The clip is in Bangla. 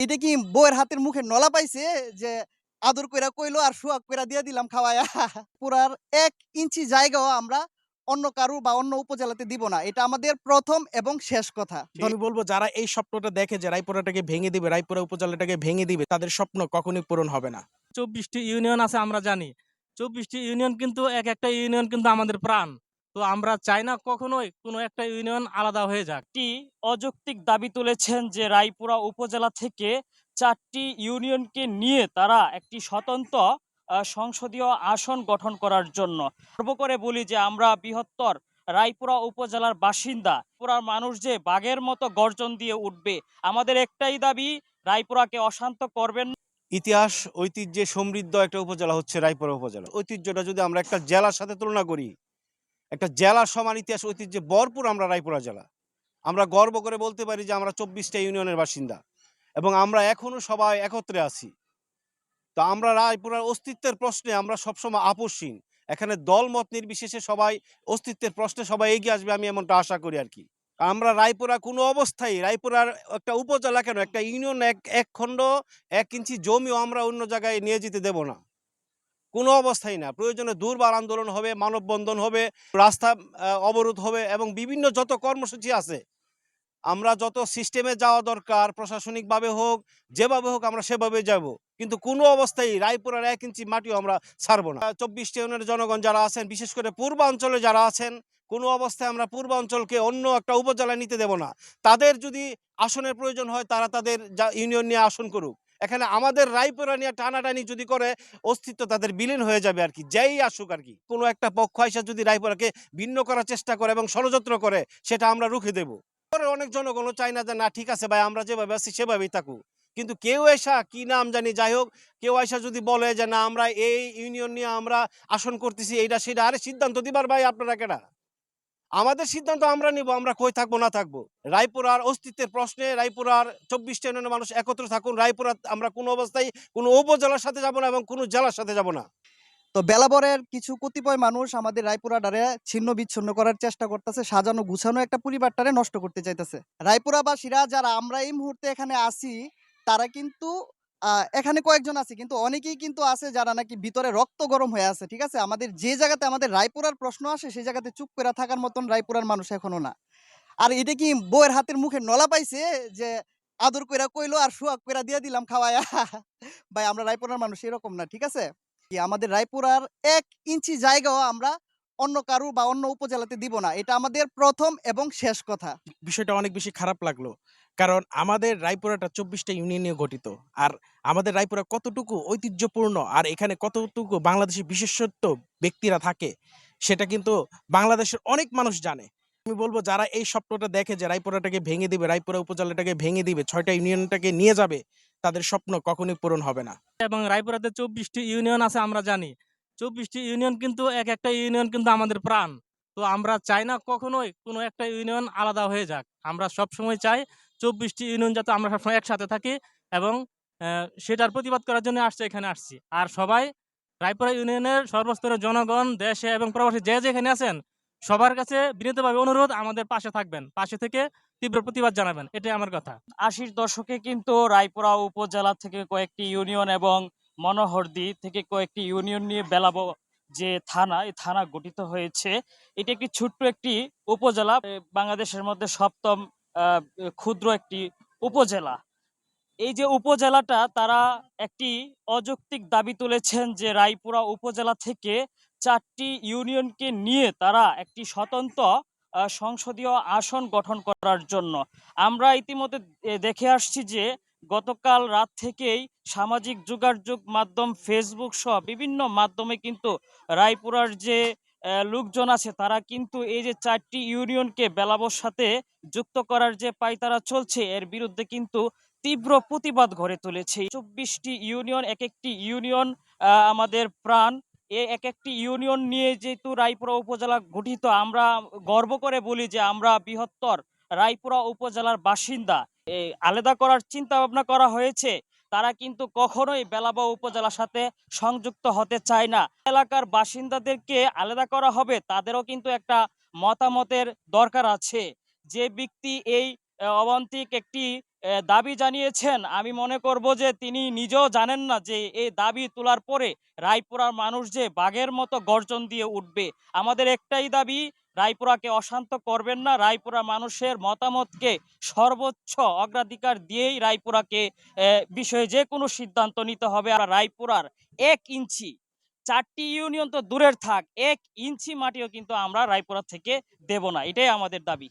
এটা কি বউয়ের হাতের মুখে নলা পাইছে? যে আদর কইরা কইলো আর সুয়াগ কইরা দিয়ে দিলাম খাওয়ায়া। পুরার এক ইঞ্চি জায়গাও আমরা অন্য কারু বা অন্য উপজেলাতে দিব না। এটা আমাদের প্রথম এবং শেষ কথা। আমি বলব যারা এই স্বপ্নটা দেখে যে রায়পুরাটাকে ভেঙে দিবে রায়পুরা উপজেলাটাকে ভেঙে দিবে তাদের স্বপ্ন কখনোই পূরণ হবে না। চব্বিশটি ইউনিয়ন আছে আমরা জানি। চব্বিশটি ইউনিয়ন কিন্তু এক একটা ইউনিয়ন কিন্তু আমাদের প্রাণ। তো আমরা চাই না কখনোই কোনো একটা ইউনিয়ন আলাদা হয়ে যাক। একটি অযৌক্তিক দাবি তুলেছেন যে রায়পুরা উপজেলা থেকে চারটি ইউনিয়নকে নিয়ে তারা একটি স্বতন্ত্র সংসদীয় আসন গঠন করার জন্য। গর্ব করে বলি যে আমরা বৃহত্তর রায়পুরা উপজেলার বাসিন্দা। পুরার মানুষ যে বাঘের মতো গর্জন দিয়ে উঠবে, আমাদের একটাই দাবি, রায়পুরাকে অশান্ত করবেন ইতিহাস, ঐতিহ্যে সমৃদ্ধ একটা উপজেলা হচ্ছে রায়পুরা উপজেলা। ঐতিহ্যটা যদি আমরা একটা জেলার সাথে তুলনা করি একটা জেলার সমান ইতিহাস, ঐতিহ্যে ভরপুর আমরা রায়পুরা জেলা। আমরা গর্ব করে বলতে পারি যে আমরা চব্বিশটা ইউনিয়নের বাসিন্দা এবং আমরা এখনও সবাই একত্রে আছি। তো আমরা রায়পুরার অস্তিত্বের প্রশ্নে আমরা সবসময় আপোষহীন। এখানে দল মত নির্বিশেষে সবাই অস্তিত্বের প্রশ্নে সবাই এগিয়ে আসবে আমি এমনটা আশা করি আর কি। আমরা রায়পুরা কোনো অবস্থায়, রায়পুরার একটা উপজেলা কেন? একটা ইউনিয়ন এক এক খণ্ড, এক ইঞ্চি জমিও আমরা অন্য জায়গায় নিয়ে যেতে দেব না। কোনো অবস্থায় না। প্রয়োজনে দুর্বার আন্দোলন হবে, মানববন্ধন হবে, রাস্তা অবরোধ হবে এবং বিভিন্ন যত কর্মসূচি আছে, আমরা যত সিস্টেমে যাওয়া দরকার, প্রশাসনিকভাবে হোক, যেভাবে হোক আমরা সেভাবে যাব। কিন্তু কোনো অবস্থায় রায়পুরার এক ইঞ্চি মাটিও আমরা ছাড়বো না। চব্বিশটি ইউনিয়নের জনগণ যারা আছেন, বিশেষ করে পূর্বাঞ্চলে যারা আছেন, কোনো অবস্থায় আমরা পূর্বাঞ্চলকে অন্য একটা উপজেলায় নিতে দেব না। তাদের যদি আসনের প্রয়োজন হয়, তারা তাদের যা ইউনিয়ন নিয়ে আসন করুক। এখানে আমাদের রায়পুরা নিয়ে টানাটানি যদি করে, অস্তিত্ব তাদের বিলীন হয়ে যাবে আর কি। যেই আসুক আর কি। কোনো একটা পক্ষ এসে যদি রায়পুরাকে ভিন্ন করার চেষ্টা করে এবং ষড়যন্ত্র করে, সেটা আমরা রুখে দেব। পরে অনেক জনগণও চায় না যে, না, ঠিক আছে ভাই, আমরা যেভাবে আছি সেভাবেই থাকুক। কিন্তু কেউ এসা, কি নাম জানি, যাই হোক, কেউ এসা যদি বলে যে, না, আমরা এই ইউনিয়ন নিয়ে আমরা আসন করতেছি এইটা সেটা আরে সিদ্ধান্ত দিবার ভাই আপনারা কেনা আমাদের সিদ্ধান্ত আমরা নিব, আমরা কই থাকব, না থাকব। রায়পুরার অস্তিত্বের প্রশ্নে রায়পুরার চব্বিশটা ইউনিয়নের মানুষ একত্র থাকুন। রায়পুরা, আমরা কোনো অবস্থায় কোনো উপজেলার সাথে যাব না এবং কোনো জেলার সাথে যাব না। তো বেলাবরের কিছু কতিপয় মানুষ আমাদের রায়পুরা ডারে ছিন্ন বিচ্ছিন্ন করার চেষ্টা করতেছে, সাজানো গুছানো একটা পরিবারটারে নষ্ট করতে চাইতেছে। রায়পুরাবাসীরা, যারা আমরা এই মুহূর্তে এখানে আছি, তারা কিন্তু এখানে কয়েকজন আছে, কিন্তু অনেকেই কিন্তু আছে যারা নাকি ভিতরে রক্ত গরম হয়ে আছে, ঠিক আছে? আমাদের যে জায়গাতে আমাদের রায়পুরার প্রশ্ন আসে সেই জায়গাতে চুপ করে থাকার মতন রায়পুরার মানুষ এখনও না। আর এটা কি বউয়ের হাতের মুখে নলা পাইছে যে, আদর কইরা কইলো আর সুয়াগ কইরা দিয়ে দিলাম খাওয়ায়া? ভাই, আমরা রায়পুরার মানুষ এরকম না, ঠিক আছে? কি আমাদের রায়পুরার এক ইঞ্চি জায়গাও আমরা অন্য কারু বা অন্য উপজেলাতে দিব না, এটা আমাদের প্রথম এবং শেষ কথা। বিষয়টা অনেক বেশি খারাপ লাগল। কারণ আমাদের রায়পুরাটা চব্বিশটা ইউনিয়ন নিয়ে গঠিত। আর আমাদের রায়পুরা কতটুকু ঐতিহ্যপূর্ণ আর এখানে কতটুকু বাংলাদেশের বিশেষত্ব ব্যক্তিরা থাকে, সেটা কিন্তু বাংলাদেশের অনেক মানুষ জানে। আমি বলব, যারা এই স্বপ্নটা দেখে যে রায়পুরাটাকে ভেঙে দিবে, রায়পুরা উপজেলাটাকে ভেঙে দিবে, ছয়টা ইউনিয়নটাকে নিয়ে যাবে, তাদের স্বপ্ন কখনোই পূরণ হবে না। এবং রায়পুরাতে চব্বিশটি ইউনিয়ন আছে, আমরা জানি। চব্বিশটি ইউনিয়ন কিন্তু এক একটা ইউনিয়ন কিন্তু আমাদের প্রাণ। তো আমরা চাই না কখনোই কোনো একটা ইউনিয়ন আলাদা হয়ে যাক। আমরা সব সময় চাই চব্বিশটি ইউনিয়ন যাতে আমরা সবসময় একসাথে থাকি এবং সেটার প্রতিবাদ করার জন্য আসছে, এখানে আসছি। আর সবাই, রায়পুরা ইউনিয়নের সর্বস্তরের জনগণ, দেশে এবং প্রবাসী যে যেখানে আছেন, সবার কাছে বিনীতভাবে অনুরোধ, আমাদের পাশে থাকবেন। পাশে থেকে তীব্র প্রতিবাদ জানাবেন, এটাই আমার কথা। আশির দশকে কিন্তু রায়পুরা উপজেলা থেকে কয়েকটি ইউনিয়ন এবং মনোহরদি থেকে কয়েকটি ইউনিয়ন নিয়ে বেলাবো যে থানা, এই থানা গঠিত হয়েছে। এটি একটি ছোট্ট একটি উপজেলা বাংলাদেশের মধ্যে সপ্তম ক্ষুদ্র একটি উপজেলা। এই যে উপজেলাটা, তারা একটি অযৌক্তিক দাবি তুলেছেন যে রায়পুরা উপজেলা থেকে চারটি ইউনিয়নকে নিয়ে তারা একটি স্বতন্ত্র সংসদীয় আসন গঠন করার জন্য। আমরা ইতিমধ্যে দেখে আসছি যে গতকাল রাত থেকেই সামাজিক যোগাযোগ মাধ্যম ফেসবুক সহ বিভিন্ন মাধ্যমে কিন্তু রায়পুরার যে লোকজন আছে, তারা কিন্তু এই যে চারটি ইউনিয়নকে বেলাবর সাথে যুক্ত করার যে পাইতারা চলছে, এর বিরুদ্ধে কিন্তু তীব্র প্রতিবাদ গড়ে তুলেছে। চব্বিশটি ইউনিয়ন এক একটি ইউনিয়ন আমাদের প্রাণ। এ এক একটি ইউনিয়ন নিয়ে যেহেতু রায়পুরা উপজেলা গঠিত, আমরা গর্ব করে বলি যে আমরা বৃহত্তর রায়পুরা উপজেলার বাসিন্দা। আলাদা করার চিন্তা ভাবনা করা হয়েছে। তারা কিন্তু কখনোই বেলাবা উপজেলার সাথে সংযুক্ত হতে চায় না। এলাকার বাসিন্দাদেরকে আলাদা করা হবে, তাদেরও কিন্তু একটা মতামতের দরকার আছে। যে ব্যক্তি এই অবান্তিক একটি দাবি জানিয়েছেন। আমি মনে করব যে তিনি নিজেও জানেন না যে এই দাবি তোলার পরে রায়পুরার মানুষ যে বাঘের মতো গর্জন দিয়ে উঠবে। আমাদের একটাই দাবি, রায়পুরাকে অশান্ত করবেন না। রায়পুরা মানুষের মতামতকে সর্বোচ্চ অগ্রাধিকার দিয়েই রায়পুরাকে বিষয়ে যে কোনো সিদ্ধান্ত নিতে হবে। আর রায়পুরার এক ইঞ্চি, চারটি ইউনিয়ন তো দূরের থাক, এক ইঞ্চি মাটিও কিন্তু আমরা রায়পুরা থেকে দেব না। এটাই আমাদের দাবি।